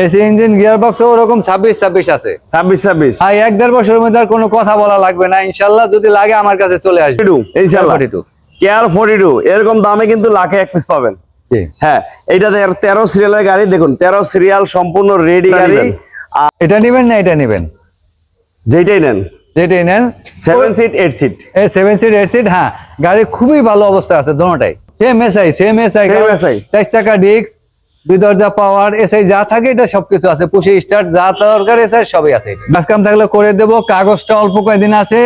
AC engine gear box ওরকম ছাব্বিশ ছাব্বিশ আছে। ছাব্বিশ ছাব্বিশ। আর এক দেড় বছরের মধ্যে আর কোনো কথা বলা লাগবে না। ইনশাল্লাহ যদি লাগে আমার কাছে চলে আসবে। ইনশাল্লাহ। 42 কেয়ার ফোর্টি টু এরকম দামে কিন্তু লাখে এক পিস পাবেন। হ্যাঁ এইটা তেরো- সিরিয়ালের গাড়ি দেখুন তেরো সিরিয়াল সম্পূর্ণ রেডি গাড়ি। আর এটা নেবেন না এটা নেবেন? যেটাই নেন। যেটাই নেন। সেভেন সিট এইট সিট এই সেভেন সিট এইট সিট হ্যাঁ গাড়ি খুবই ভালো অবস্থা আছে দোনোটাই। সেম এসআই সেম এসআই চার চাকা ডিস্ক দুই দরজা পাওয়ার এসআই যা থাকে এটা সবকিছু আছে। পুষে স্টার্ট যা দরকার এসআই সবই আছে কাম থাকলে করে দেবো। কাগজটা অল্প কয়েকদিন আছে।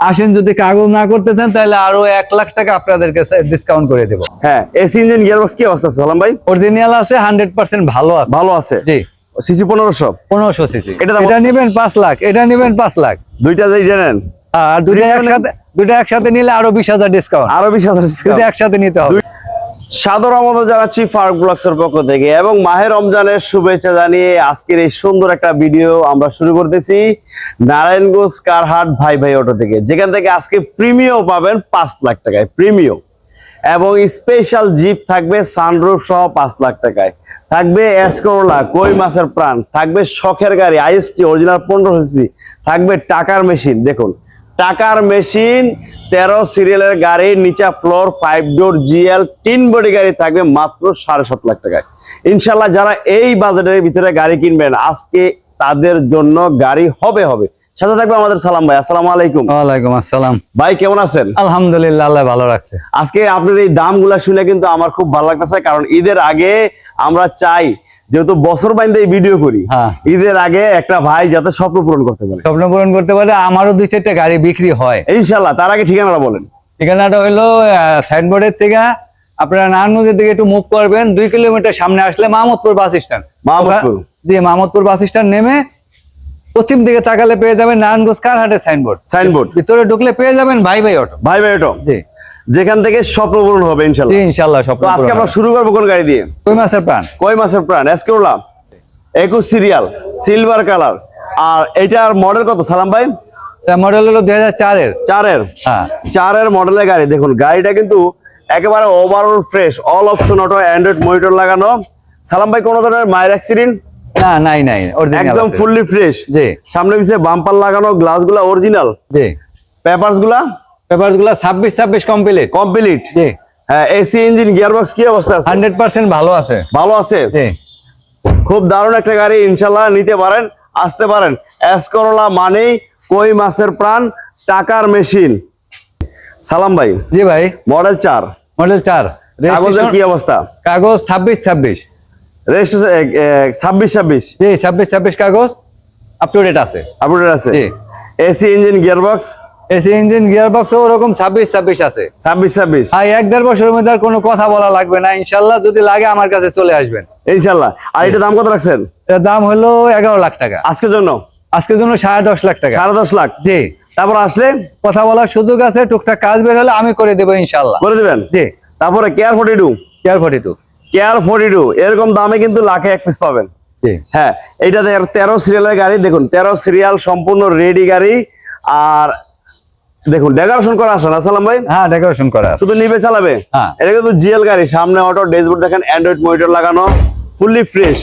আসেন যদি কাগজ না করতে চান তাহলে আরও এক লাখ টাকা আপনাদেরকে ডিসকাউন্ট করে দেবো। হ্যাঁ এসি ইঞ্জিন গিয়ারবক্স কি অবস্থা আছে সালাম ভাই? অরিজিনাল আছে হান্ড্রেড পার্সেন্ট ভালো আছে। ভালো আছে? জি। সিসি পনেরোশো? পনেরোশো সিসি এটা নেবেন পাঁচ লাখ এটা নেবেন পাঁচ লাখ। দুইটা যেটা নেন? আর দুইটা একসাথে দুটো একসাথে নিলে আরও বিশ হাজার ডিসকাউন্ট আরও বিশ হাজার একসাথে নিতে হবে। সাদর আমন্ত্রণ জানাচ্ছি ফারুক ব্লগসের পক্ষ থেকে এবং মাহে রমজানের শুভেচ্ছা জানিয়ে আজকের এই সুন্দর একটা ভিডিও আমরা শুরু করতেছি নারায়ণগঞ্জ কারহাট ভাই ভাই অটো থেকে। যেখান থেকে আজকে প্রিমিয় পাবেন পাঁচ লাখ টাকায় প্রিমিয় এবং স্পেশাল জিপ থাকবে সানরুফ সহ পাঁচ লাখ টাকায়। থাকবে এসকোরলা কই মাছের প্রাণ, থাকবে শখের গাড়ি আইএসটি অরিজিনাল পনেরো থাকবে টাকার মেশিন দেখুন টাকার মেশিন তেরো সিরিয়ালের গাড়ি নিচা ফ্লোর ফাইভ ডোর জিএল তিন বডি গাড়ি থাকবে মাত্র সাড়ে সাত লাখ টাকায়। ইনশাল্লাহ যারা এই বাজেটের ভিতরে গাড়ি কিনবেন আজকে তাদের জন্য গাড়ি হবে হবে। সাথে থাকবে আমাদের সালাম ভাই আসসালামু আলাইকুম। ওয়ালাইকুম আসসালাম। ভাই কেমন আছেন? আলহামদুলিল্লাহ আল্লাহ ভালো রাখছে। আজকে আপনার এই দামগুলা শুনে কিন্তু আমার খুব ভালো লাগতেছে কারণ ঈদের আগে আমরা চাই যেহেতু বছর বাইন্দে এই ভিডিও করি হ্যাঁ। ঈদের আগে একটা ভাই যাতে স্বপ্ন পূরণ করতে পারে। স্বপ্ন পূরণ করতে পারে আমারও দুই চারটে গাড়ি বিক্রি হয়। ইনশাল্লাহ তার আগে ঠিকানাটা বলেন। ঠিকানাটা হলো সাইনবোর্ডের থেকে আপনারা নারায়ণগঞ্জের দিকে একটু মুভ করবেন দুই কিলোমিটার সামনে আসলে মাহমুদপুর বাস স্ট্যান্ড। মাহমুদপুর। জি মাহমুদপুর বাস স্ট্যান্ড নেমে পশ্চিম দিকে তাকালে পেয়ে যাবেন নারায়ণগঞ্জ কারহাটের সাইনবোর্ড। সাইনবোর্ড। ভিতরে ঢুকলে পেয়ে যাবেন ভাই ভাই অটো। ভাই ভাই অটো। জি। যেখান থেকে স্বপ্ন পূরণ হবে ইনশাল্লাহ ইনশাল্লাহ স্বপ্ন আজকে আমরা শুরু করব কোন গাড়ি দিয়ে? কই মাসের প্রাণ? কয় মাসের প্রাণ? এসকোরলা একুশ সিরিয়াল সিলভার কালার। আর এটার মডেল কত? সালাম ভাই। মডেল হলো দুই হাজার চারের। চারের। হ্যাঁ। চারের মডেলের গাড়ি। দেখুন গাড়িটা কিন্তু একেবারে overall fresh all option auto android monitor লাগানো। সালাম ভাই কোনো ধরনের মায়ের অ্যাক্সিডেন্ট না নাই নাই একদম। ফুললি ফ্রেশ জি। সামনে পিছিয়ে বাম্পার লাগানো গ্লাসগুলা অরিজিনাল জি। পেপারস গুলা পেপারগুলো ছাব্বিশ ছাব্বিশ কমপ্লিট কমপ্লিট জি। হ্যাঁ এসি ইঞ্জিন গিয়ারবক্স কি অবস্থা আছে? হান্ড্রেড পার্সেন্ট ভালো আছে। ভালো আছে? জি। খুব দারুণ একটা গাড়ি ইনশাল্লাহ নিতে পারেন আসতে পারেন। এসকরোলা মানেই কই মাছের প্রাণ টাকার মেশিন। সালাম ভাই। জি ভাই। মডেল চার। মডেল চার। কাগজের কি অবস্থা? কাগজ ছাব্বিশ ছাব্বিশ। রেজিস্ট্রেশন ছাব্বিশ ছাব্বিশ। জি ছাব্বিশ ছাব্বিশ কাগজ আপ টু ডেট আছে। আপডেট আছে? জি। AC engine gearbox AC engine gear box ওরকম ছাব্বিশ ছাব্বিশ আছে। ছাব্বিশ ছাব্বিশ। আর এক দেড় বছরের মধ্যে আর কোনো কথা বলা লাগবে না। ইনশাল্লাহ যদি লাগে আমার কাছে চলে আসবেন। ইনশাল্লাহ। আর এটা দাম কত রাখছেন? এর দাম হলো এগারো লাখ টাকা। আজকের জন্য? আজকের জন্য সাড়ে দশ লাখ টাকা। সাড়ে দশ লাখ? জি। তারপর আসলে? কথা বলার সুযোগ আছে টুকটাক কাজ বের হলে আমি করে দেবো ইনশাল্লাহ। করে দিবেন? জি। তারপরে care forty two care forty two care forty two এরকম দামে কিন্তু লাখে এক পিস পাবেন। জি। হ্যাঁ এইটা তেরো সিরিয়ালের গাড়ি দেখুন তেরো সিরিয়াল সম্পূর্ণ রেডি গাড়ি আর দেখুন ডেকোরেশন করা আছে না সালাম ভাই? হ্যাঁ ডেকোরেশন করা আছে। শুধু নিবে চালাবে? হ্যাঁ। এটা কিন্তু জিএল গাড়ি সামনে অটো ড্যাশবোর্ড দেখেন অ্যান্ড্রয়েড মনিটর লাগানো ফুললি ফ্রেশ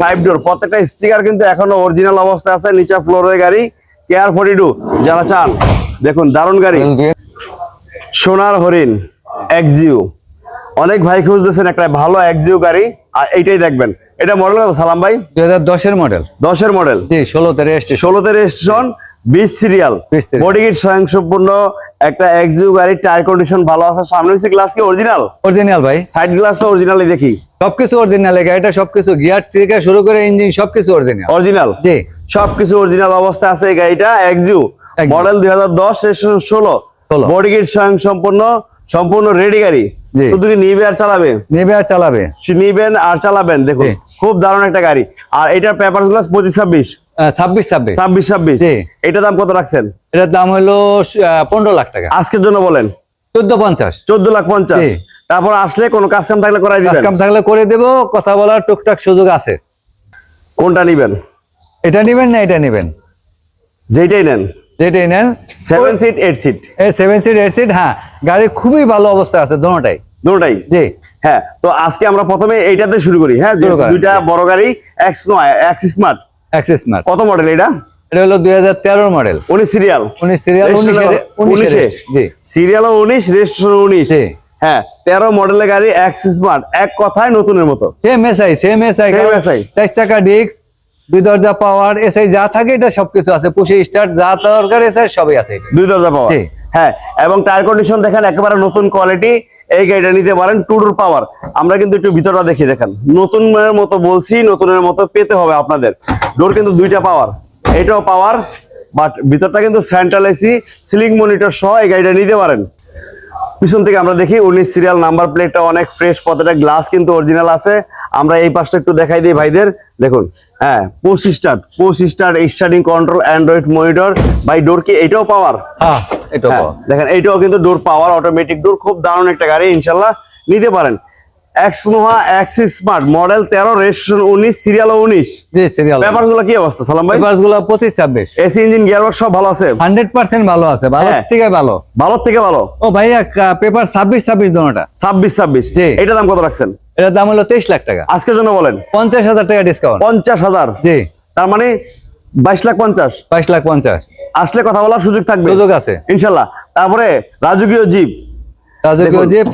ফাইভ ডোর প্রত্যেকটা স্টিকার কিন্তু এখনও অরিজিনাল অবস্থায় আছে নিচে ফ্লোরের গাড়ি কেয়ার ফোর্টি টু যারা চান দেখুন দারুণ গাড়ি। সোনার হরিণ এক্সিউ অনেক ভাই খুঁজতেছেন একটা ভালো এক্সিউ গাড়ি আর এইটাই দেখবেন। এটা মডেল কত সালাম ভাই? দুই হাজার দশের মডেল দশের মডেল জি ষোলোতে রেজিস্ট্রেশন ষোলোতে রেজিস্ট্রেশন বিশ সিরিয়াল 20 বডি কিট স্বয়ংসম্পূর্ণ একটা এক্সিউ টায়ার কন্ডিশন ভালো আছে সামনে গ্লাস কি অরিজিনাল অরিজিনাল ভাই। সাইড গ্লাস তো দেখি? সবকিছু অরিজিনাল গাড়িটা সবকিছু গিয়ার থেকে শুরু করে ইঞ্জিন সবকিছু অরিজিনাল অরিজিনাল জি। সবকিছু অরিজিনাল অবস্থা আছে এই গাড়িটা এক্সিউ মডেল দুই হাজার দশ ষোলো। 16 বডি কিট স্বয়ংসম্পূর্ণ সম্পূর্ণ রেডি গাড়ি। শুধু কি নিবে আর চালাবে? নেবে আর চালাবে। নিবেন আর চালাবেন দেখুন খুব দারুণ একটা গাড়ি। আর এটার পেপার গ্লাস পঁচিশ ছাব্বিশ। ছাব্বিশ ছাব্বিশ। ছাব্বিশ ছাব্বিশ। দাম কত রাখছেন? এটার দাম হলো পনেরো লাখ টাকা। আজকের জন্য বলেন। চোদ্দ পঞ্চাশ। চোদ্দ লাখ পঞ্চাশ। তারপর আসলে কোনো কাজ কাম থাকলে করাই কাজ দিবেন কাম থাকলে করে দেবো কথা বলার টুকটাক সুযোগ আছে। কোনটা নিবেন? এটা নেবেন না এটা নেবেন? যেটাই নেন। Seven seat eight seat seven seat eight seat হ্যাঁ গাড়ি খুবই ভালো অবস্থা আছে দোনোটাই। দুটাই জি। হ্যাঁ তো আজকে আমরা প্রথমে এইটাতে শুরু করি হ্যাঁ দুইটা বড় গাড়ি এক্স নয় এক্স স্মার্ট অ্যাক্সেস মার্ক কত মডেল এটা? এটা হলো দুই হাজার তেরোর মডেল উনিশ সিরিয়াল উনিশ সিরিয়াল উনিশে জি। সিরিয়াল উনিশ রেজিস্ট্রেশন উনিশ। হ্যাঁ তেরো মডেলের গাড়ি এক্স স্মার্ট এক কথায় নতুনের মতো। Same SI same SI Same SI চার চাকা ডিস্ক দুই দরজা পাওয়ার এসআই যা থাকে এটা সবকিছু আছে। পুষে স্টার্ট যা দরকার এসে সবই আছে দুই দরজা পাওয়ার। হ্যাঁ এবং টায়ার কন্ডিশন দেখেন একেবারে নতুন কোয়ালিটি এই গাড়িটা নিতে পারেন টুডুর পাওয়ার আমরা কিন্তু একটু ভিতরটা দেখি দেখেন। নতুনের মতো বলছি নতুনের মতো পেতে হবে আপনাদের। ডোর কিন্তু দুইটা পাওয়ার এটাও পাওয়ার বাট ভিতরটা কিন্তু সেন্ট্রাল এসি সিলিং মনিটর সহ এই গাড়িটা নিতে পারেন। পিছন থেকে আমরা দেখি উনিশ সিরিয়াল নাম্বার প্লেটটা অনেক ফ্রেশ প্রত্যেকটা গ্লাস কিন্তু অরিজিনাল আছে। আমরা এই পাশটা একটু দেখাই দিই ভাইদের। দেখুন হ্যাঁ post start post start starting control android monitor by door কি এটাও পাওয়ার হ্যাঁ হ্যাঁ, দেখেন এইটাও কিন্তু ডোর পাওয়ার অটোমেটিক ডোর খুব দারুণ একটা গাড়ি ইনশাল্লাহ নিতে পারেন। এক্সনোভা X smart model serial serial কি অবস্থা এসি ইঞ্জিন সব ভালো আছে? ভালো আছে হ্যাঁ। ভালো থেকে ভালো। ও ভাইয়া পেপার দাম রাখছেন? দাম হলো 23 লাখ টাকা। আজকের জন্য বলেন। 50000 টাকা জি। তার মানে 22 লাখ 50 22 লাখ 50 আসলে কথা বলার সুযোগ থাকবে। ইনশাআল্লাহ তারপরে রাজকীয় জীব। রাজকীয় জীব।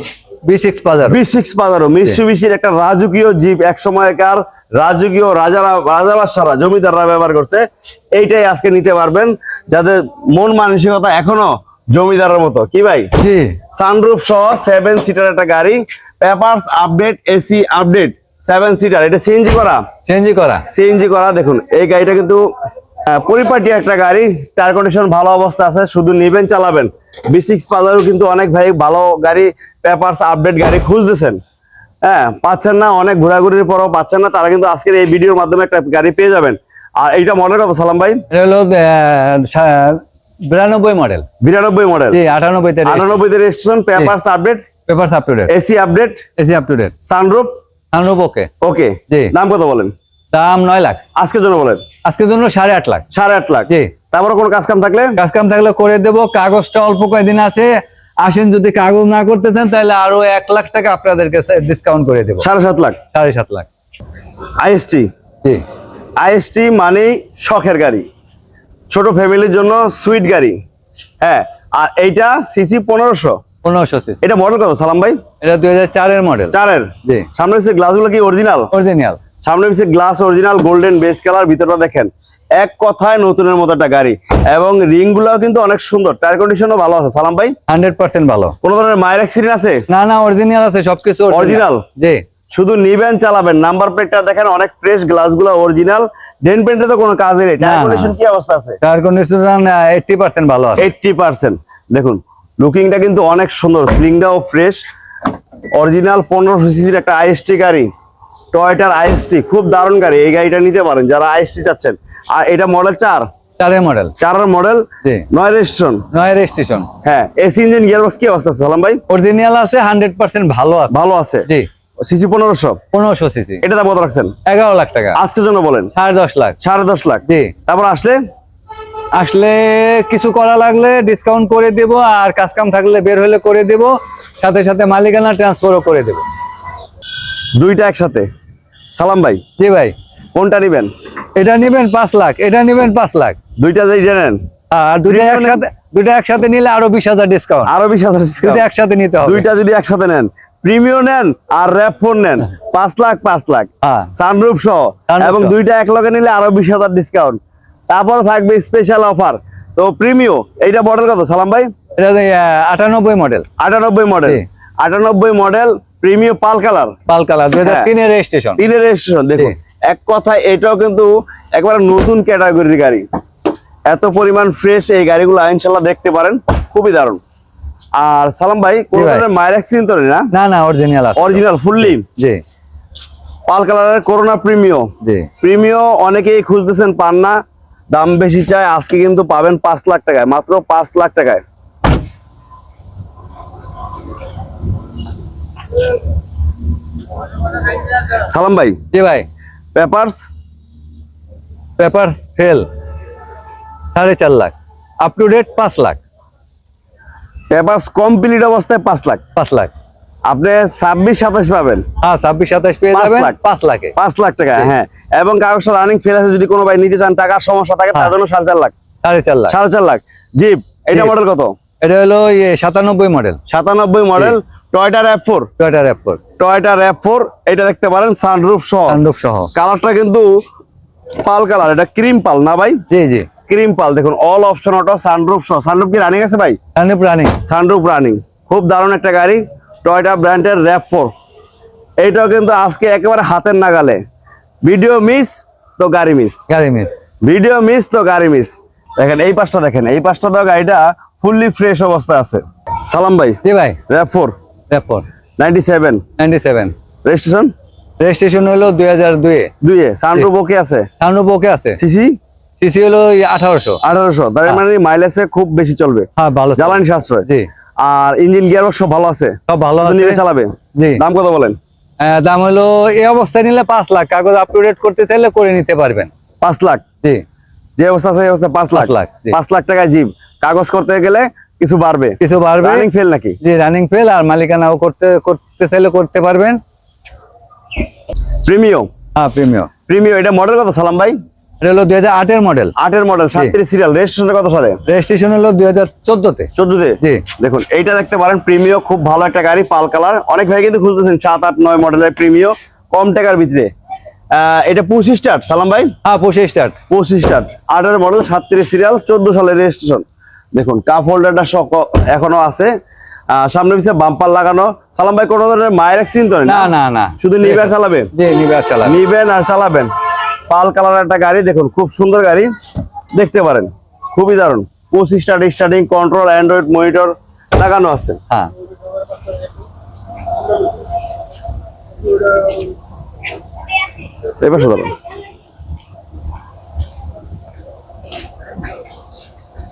B6 Pajaro B6 Pajaro মিশুবিশির একটা রাজকীয় জীব এক সময়কার রাজকীয় রাজারা রাজাবাসারা জমিদাররা ব্যবহার করছে। এইটাই আজকে নিতে পারবেন। যাদের মন মানসিকতা এখনও জমিদারের মতো। কি ভাই? জি। সানরুফ সহ সেভেন সিটার একটা গাড়ি। Papers update AC update seven seater এটা সিএনজি করা? সিএনজি করা। সিএনজি করা। দেখুন এই গাড়িটা কিন্তু পরিপাটি একটা গাড়ি টায়ার কন্ডিশন ভালো অবস্থা আছে শুধু নিবেন চালাবেন। বি সিক্স পাজারও কিন্তু অনেক ভাই ভালো গাড়ি পেপারস আপডেট গাড়ি খুঁজতেছেন। হ্যাঁ পাচ্ছেন না অনেক ঘোরাঘুরির পরও পাচ্ছেন না তারা কিন্তু আজকের এই ভিডিওর মাধ্যমে একটা গাড়ি পেয়ে যাবেন। আর এইটা মডেল কত সালাম ভাই? হলো বিরানব্বই মডেল বিরানব্বই মডেল আটানব্বই আটানব্বই registration. Papers update paper up to AC update AC up to date sunroof Anup okay okay জি। দাম কত বলেন? দাম নয় লাখ। আজকের জন্য বলেন? আজকের জন্য সাড়ে আট লাখ। সাড়ে আট লাখ। জি। তারপরে কোনো কাজ কাম থাকলে? কাজ কাম থাকলে করে দেব। কাগজটা অল্প কয়েকদিন আছে। আসেন যদি কাগজ না করতে চান তাহলে আরও এক লাখ টাকা আপনাদেরকে ডিসকাউন্ট করে দেবো। সাড়ে সাত লাখ। সাড়ে সাত লাখ। আইএসটি? জি। আইএসটি মানেই শখের গাড়ি। ছোট ফ্যামিলির জন্য সুইট গাড়ি। হ্যাঁ আর এইটা সিসি পনেরোশো। পনেরোশো সিসি। এটা মডেল কত? সালাম ভাই। এটা দুই হাজার চারের মডেল চারের। জি। সামনে গ্লাসগুলো কি অরিজিনাল অরিজিনাল সামনে পিছিয়ে glass original golden base colour ভিতরটা দেখেন এক কথায় নতুনের মতো একটা গাড়ি। এবং রিং গুলাও কিন্তু অনেক সুন্দর টায়ার কন্ডিশনও ভালো আছে। সালাম ভাই? হান্ড্রেড পার্সেন্ট ভালো। কোনো ধরনের মায়ের অ্যাক্সিডেন্ট আছে? না না অরিজিনাল আছে সবকিছু অরিজিনাল জি। শুধু নিবেন চালাবেন নাম্বার প্লেটটা দেখেন অনেক ফ্রেশ গ্লাসগুলো অরিজিনাল ডেন পেন্টে তো কোনো কাজের নেই। টায়ার। কন্ডিশন কি অবস্থা আছে? টায়ার কন্ডিশন এইটটি পার্সেন্ট ভালো আছে। এইটটি পার্সেন্ট দেখুন লুকিংটা কিন্তু অনেক সুন্দর স্লিংটাও ফ্রেশ অরিজিনাল পনেরোশো সিসির একটা আইএসটি গাড়ি। টয়টার আইএসটি খুব দারুণ গাড়ি এই গাড়িটা নিতে পারেন যারা আইএসটি চাচ্ছেন। আর এটা মডেল চার? চারের মডেল চারের মডেল নয় রেজিস্ট্রেশন নয় রেজিস্ট্রেশন হ্যাঁ এসি ইঞ্জিন গিয়ারবক্স কি অবস্থা সালাম ভাই? অরিজিনাল আছে হান্ড্রেড পার্সেন্ট ভালো আছে। ভালো আছে? জি। সিসি পনেরোশো? পনেরোশো সিসি এটা দাম কত রাখছেন? এগারো লাখ টাকা। আজকের জন্য বলেন। সাড়ে দশ লাখ। সাড়ে দশ লাখ। জি। তারপর আসলে? আসলে কিছু করা লাগলে ডিসকাউন্ট করে দেব আর কাজ কাম থাকলে বের হলে করে দেব সাথে সাথে মালিকানা ট্রান্সফারও করে দেব। দুইটা একসাথে? সালাম ভাই। জি ভাই। কোনটা নিবেন? এটা নেবেন পাঁচ লাখ এটা নেবেন পাঁচ লাখ। দুইটা যে জানেন আর দুইটা একসাথে দুইটা একসাথে নিলে আরও বিশ হাজার ডিসকাউন্ট আরও বিশ হাজার দুইটা একসাথে নিতে হবে। দুইটা যদি একসাথে নেন প্রিমিয়াম নেন আর র্যাপ ফোন নেন পাঁচ লাখ পাঁচ লাখ। হ্যাঁ। সানরুফ সহ। এবং দুইটা এক লগে নিলে আরও বিশ হাজার ডিসকাউন্ট তারপর থাকবে স্পেশাল অফার তো প্রিমিও এইটা মডেল কত? সালাম ভাই। এটা আটানব্বই মডেল আটানব্বই মডেল আটানব্বই model Premio pearl colour. Pearl colour দুই হাজার হ্যাঁ। তিনের রেজিস্ট্রেশন তিনের রেজিস্ট্রেশন দেখুন। এক কথায় এটাও কিন্তু একবার নতুন ক্যাটাগরির গাড়ি। এত পরিমাণ ফ্রেশ এই গাড়িগুলো ইনশাল্লাহ দেখতে পারেন। খুবই দারুণ। আর সালাম ভাই কোন ধরনের মায়ের অ্যাক্সিডেন্ট তো না? না না অরিজিনাল আছে। অরিজিনাল ফুললি জি পাল কালারের করোনা প্রিমিও জি। প্রিমিও অনেকেই খুঁজতেছেন পান না। দাম বেশি চায় আজকে কিন্তু পাবেন পাঁচ লাখ টাকায়। মাত্র পাঁচ লাখ টাকায়। সালাম ভাই। জি ভাই। পেপারস? Paper fail. সাড়ে চার লাখ। আপ টু ডেট পাঁচ লাখ। পেপারস কমপ্লিট অবস্থায় পাঁচ লাখ। পাঁচ লাখ। আপনি ছাব্বিশ সাতাশ পাবেন। হ্যাঁ ছাব্বিশ সাতাশ পেয়ে পাঁচ যাবেন। লাখ। পাঁচ লাখে। পাঁচ লাখ টাকা হ্যাঁ। এবং কাগজটা রানিং ফেল আছে যদি কোনো ভাই নিতে চান টাকার সমস্যা থাকে তার হ্যাঁ। জন্য সাড়ে চার লাখ। সাড়ে চার লাখ। সাড়ে চার লাখ। জিপ এটা মডেল কত? এটা হলো সাতানব্বই মডেল সাতানব্বই model Toyota RAV four Toyota র্যাপর Toyota RAV four এটা দেখতে পারেন সানরুফ সহ। সানরুফ সহ। কালারটা কিন্তু পাল কালার এটা ক্রিম পাল না ভাই? জি জি। ক্রিম পাল দেখুন অল অপশন অটো সানরুফ সহ। সানরুফ কি রানিং আছে ভাই? সানরুফ রানিং সানরুফ রানিং খুব দারুণ একটা গাড়ি টয়টা ব্র্যান্ডের র্যাপ ফোর এইটাও কিন্তু আজকে একেবারে হাতের নাগালে। ভিডিও মিস তো গাড়ি মিস গাড়ি মিস ভিডিও মিস তো গাড়ি মিস দেখেন এই পাশটা দেখেন এই পাশটা তো গাড়িটা ফুললি ফ্রেশ অবস্থায় আছে। সালাম ভাই। জি ভাই। র্যাপ ফোর র্যাপর রেজিস্ট্রেশন? রেজিস্ট্রেশন হলো দুই হাজার দুয়ে দুইয়ে সানরুফ ওকে আছে? সানরুফ ওকে আছে। সিসি? সিসি হলো আঠারোশো। আঠারোশো। তার মানে মাইলেজে খুব বেশি চলবে। হ্যাঁ ভালো জ্বালানি সাশ্রয়। জি। আর ইঞ্জিন গিয়ার সব ভালো আছে? সব ভালো আছে। নিয়ে চালাবে? জি। দাম কত বলেন? দাম হলো এই অবস্থায় নিলে পাঁচ লাখ। কাগজ আপ টু ডেট করতে চাইলে করে নিতে পারবেন। পাঁচ লাখ? জি। যে অবস্থা আছে অবস্থা পাঁচ লাখ। পাঁচ লাখ, জি। পাঁচ লাখ টাকা জিপ। কাগজ করতে গেলে কিছু বাড়বে? কিছু বাড়বে। রানিং ফেল নাকি? জি রানিং ফেল আর মালিকানাও করতে করতে চাইলে করতে পারবেন। প্রিমিয়াম হ্যাঁ প্রিমিয়াম প্রিমিয়াম এটা মডেল কত সালাম ভাই? এটা হলো দুই হাজার আটের মডেল আটের মডেল সাতত্রিশ সিরিয়াল রেজিস্ট্রেশন কত সালে? রেজিস্ট্রেশন হলো দুই হাজার চোদ্দতে। চোদ্দতে? জি। দেখুন এইটা দেখতে পারেন প্রিমিয়ো খুব ভালো একটা গাড়ি পাল কালার। অনেক ভাই কিন্তু খুঁজতেছেন সাত আট নয় মডেলের প্রিমিয়ো কম টাকার ভিতরে। এটা পঁচিশ স্টার্ট সালাম ভাই? হ্যাঁ পঁচিশ স্টার্ট পঁচিশ স্টার্ট আটের মডেল সাতত্রিশ সিরিয়াল চোদ্দ সালের রেজিস্ট্রেশন দেখুন কাপ হোল্ডারটা সক- এখনও আছে। সামনে পিছিয়ে বাম্পার লাগানো। সালাম ভাই কোনো ধরনের মায়ের অ্যাক্সিডেন্ট তো না না না। শুধু নিবে আর চালাবে জি আর নিবেন আর চালাবেন। পাল কালার একটা গাড়ি দেখুন খুব সুন্দর গাড়ি। দেখতে পারেন খুবই দারুণ। পঁচিশ start starting control Android monitor লাগানো আছে। হ্যাঁ। এবার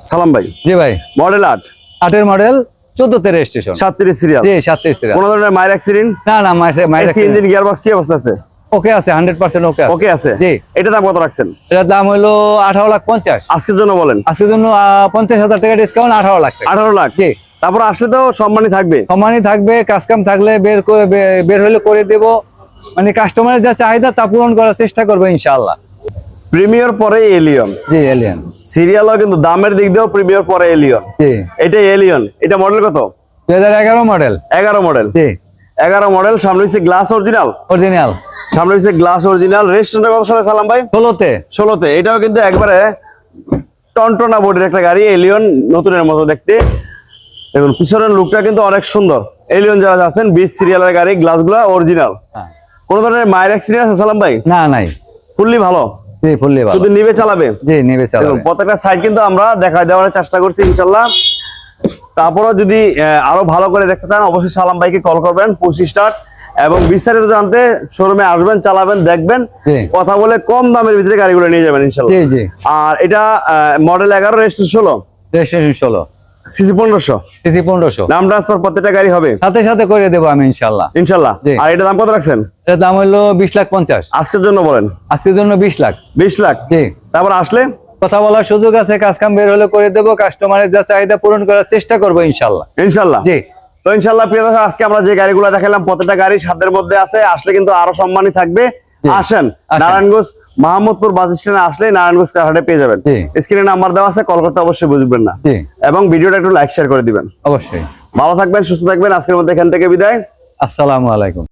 সালাম ভাই। জি ভাই। মডেল আট। আটের মডেল চোদ্দতে রেজিস্ট্রেশন সাতত্রিশ সিরিয়াল জি সাতত্রিশ সিরিয়াল কোনো ধরনের মায়ের অ্যাক্সিডেন্ট না না মাইসে ইঞ্জিন গিয়ার বক্স কি অবস্থা আছে? ওকে আছে হান্ড্রেড পার্সেন্ট ওকে ওকে আছে? জি। এটা দাম কত রাখছেন? এটার দাম হলো আঠারো লাখ পঞ্চাশ। আজকের জন্য বলেন। আজকের জন্য পঞ্চাশ হাজার টাকা ডিসকাউন্ট আঠারো লাখ আঠারো লাখ? জি। তারপর আসলে তো সম্মানই থাকবে। সমানই থাকবে কাজ কাম থাকলে বের করে বের হলে করে দেব। মানে কাস্টমারের যা চাহিদা তা পূরণ করার চেষ্টা করব ইনশাআল্লাহ। প্রিমিয়র পরে এলিয়ন জি এলিয়ান সিরিয়ালও কিন্তু দামের দিক দিয়েও প্রিমিয়র পরে এলিয়ন জি। এটা এলিয়ন এটা মডেল কত? দুই হাজার এগারো মডেল এগারো মডেল জি। এগারো মডেল সামনে হচ্ছে গ্লাস অরিজিনাল অরিজিনাল সামনে হচ্ছে গ্লাস অরিজিনাল রেজিস্ট্রেশনটা কত সালে সালাম ভাই? ষোলোতে। ষোলোতে। এটাও কিন্তু একবারে টনটনা বডির একটা গাড়ি এলিয়ন নতুনের মতো দেখতে। দেখুন পিছনের লুকটা কিন্তু অনেক সুন্দর। এলিয়ন যারা আছেন বিশ সিরিয়ালের গাড়ি গ্লাসগুলো অরিজিনাল হ্যাঁ। কোন ধরনের মায়ের অ্যাক্সিডেন্ট আছে সালাম ভাই? না নাই। ফুললি ভালো? জি ফুললি শুধু নিবে চালাবে? জি নেবে চালাবে। প্রত্যেকটা সাইড কিন্তু আমরা দেখা দেওয়ার চেষ্টা করছি ইনশাল্লাহ। তারপরও যদি আরও ভালো করে দেখতে চান অবশ্যই সালাম ভাইকে কল করবেন পঁচিশ স্টার্ট এবং বিস্তারিত জানতে শোরুমে আসবেন চালাবেন দেখবেন। কথা বলে কম দামের ভিতরে গাড়িগুলো নিয়ে যাবেন ইনশাল্লাহ। জি জি। আর এটা মডেল এগারো রেজিস্ট্রেশন ষোলো। রেজিস্ট্রেশন ষোলো। সিসি পনেরোশো। সিসি পনেরোশো। নাম ট্রান্সফার প্রত্যেকটা গাড়ি হবে? সাথে সাথে করে দেবো আমি ইনশাল্লাহ ইনশাল্লাহ আর এটা দাম কত রাখছেন? এটার দাম হলো বিশ লাখ পঞ্চাশ। আজকের জন্য বলেন। আজকের জন্য বিশ লাখ। বিশ লাখ? জি। তারপর আসলে? কথা বলার সুযোগ আছে কাজ কাম বের হলে করে দেবো কাস্টমারের যা চাহিদা পূরণ করার চেষ্টা করব ইনশাল্লাহ ইনশাল্লাহ জি। তো ইনশাল্লাহ প্রিয় দর্শক, আজকে আমরা যে গাড়িগুলো দেখালাম প্রত্যেকটা গাড়ি সাধ্যের মধ্যে আছে আসলে কিন্তু আরও সম্মানই থাকবে। আসেন। নারায়ণগঞ্জ মাহমুদপুর বাস স্ট্যান্ডে আসলে নারায়ণগঞ্জ কারহাটে পেয়ে যাবেন। স্ক্রিনে নাম্বার দেওয়া আছে কল করতে অবশ্যই বুঝবেন না। এবং ভিডিওটা একটু লাইক শেয়ার করে দিবেন। অবশ্যই। ভালো থাকবেন সুস্থ থাকবেন আজকের মধ্যে এখান থেকে বিদায়। আসসালামু আলাইকুম।